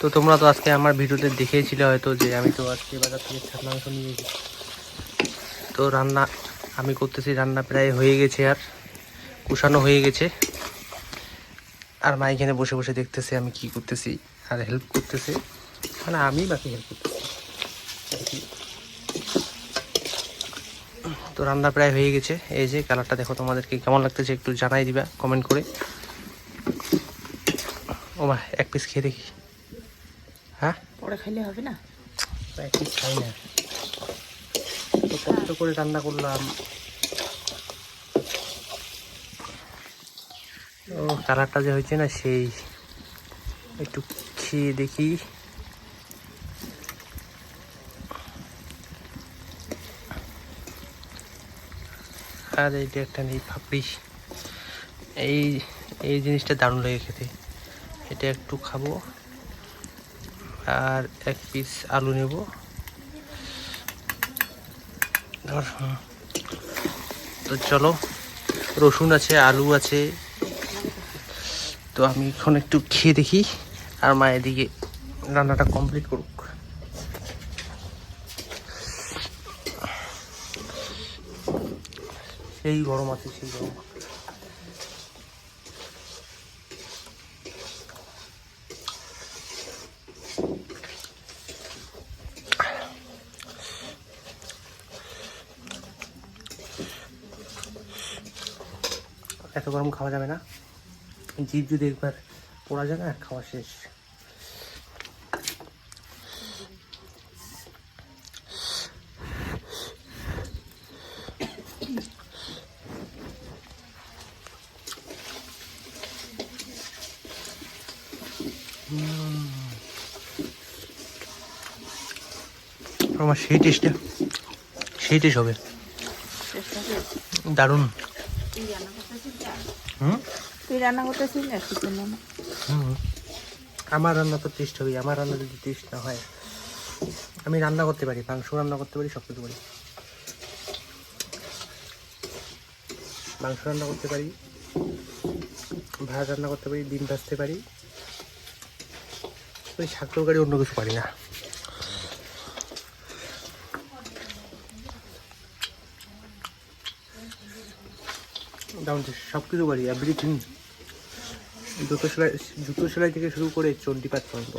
তো তোমরা তো আজকে আমার ভিডিওতে দেখেছিলে হয়তো যে আমি তো আজকে বাজার থেকে ছাট মাংস নিয়ে এসেছি। তো রান্না, আমি করতেছি রান্না প্রায় হয়ে গেছে আর কুষানো হয়ে গেছে। আর মা এখানে বসে বসে দেখতেছে আমি কি করতেছি আর হেল্প করতেছে। মানে আমি বাকি হেল্প করতেছি। তো রান্না প্রায় হয়ে গেছে। এই যে কালারটা দেখো তোমাদেরকে কেমন লাগতেছে একটু জানাই দিবা কমেন্ট করে। ও মা এক পিস খেয়ে দেখি। হ্যাঁ? পরে খাইলে হবে না? খাই না। তো কষ্ট করে রান্না করলাম। ও কালারটা যে হয়েছে না সেই। একটু খেয়ে দেখি। আর এইটা একটা নেই পাপড়ি এই এই জিনিসটা দারুণ লাগে খেতে। এটা একটু খাব। আর এক পিস আলু নেব। তো চলো, রসুন আছে, আলু আছে। তো আমি এখন একটু খেয়ে দেখি, আর মা এদিকে রান্নাটা কমপ্লিট করুক। সেই গরম আছে, সেই গরম। এত গরম খাওয়া যাবে না। জিভ যদি একবার পড়া যায় না খাওয়া শেষ। আমার সেই টেস্টে সেই টেস্ট হবে। দারুণ। তুই রান্না করতেছিস না? না। আমার রান্না তো টেস্ট হবে আমার রান্না যদি টেস্ট না হয় আমি রান্না করতে পারি মাংস রান্না করতে পারি সব কিছু পারি মাংস রান্না করতে পারি ভাত রান্না করতে পারি ডিম ভাজতে পারি ওই শাক তরকারি অন্য কিছু পারি না যেমন সব কিছু পারি এভরিথিং জুতো সেলাই জুতো সেলাই থেকে শুরু করে চণ্ডীপাত পর্যন্ত।